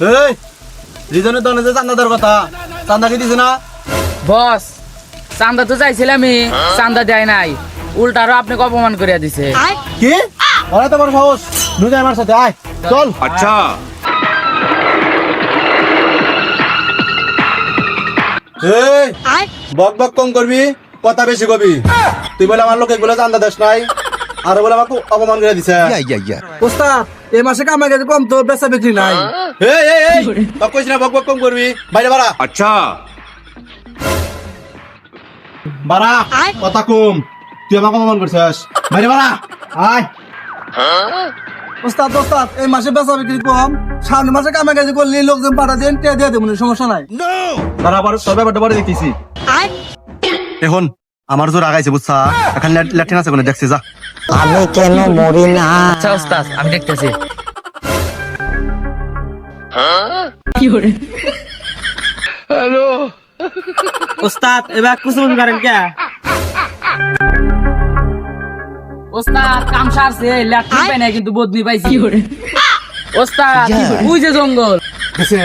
এই রিজনে যে চান্দা দেওয়ার কথা। চান্দা কি দিছে না? বস চান্দা তো চান্দা দেয় নাই। উল্টারও আপনাকে অপমান করিয়া দিছে। কি? ওরা তোমার আমার সাথে আয় চল। আচ্ছা। বক বক কম করবি কথা বেশি কবি। তুই বলে আমার লোকে গুলো চান্দা দেশ নাই আর বলে আমাকে অপমান করে দিছে। ওস্তাদ এই মাসে কামাই গেছে কম তো বেচা বিক্রি নাই। হ্যাঁ? না বক বক কম করবি। বাইরে আচ্ছা। কথা কম। তুই আমাকে অপমান করছিস। বাইরে বাড়া আয়। হ্যাঁ? ওস্তাদ ওস্তাদ এই মাসে বেচা বিক্রি কম। সামনের মাসে কামে গেছে করলি লোকজন পাঠা দেন টে দিয়ে সমস্যা নাই। তারা আবার সব ব্যাপারটা পরে দেখতেছি। এখন আমার জোর আগাইছে বুঝছা? এখন ল্যাট্রিন আছে কোনো দেখছি যা। আমি কেন মরি না? আচ্ছা ওস্তাদ আমি দেখতেছি। হ্যালো। ওস্তাদ এবার কুসুম করেন কে? ওস্তাদ কাম সারছে ল্যাট্রিন পাই নাই কিন্তু বদনি পাইছি। ওস্তাদ ওই যে জঙ্গল। গেছে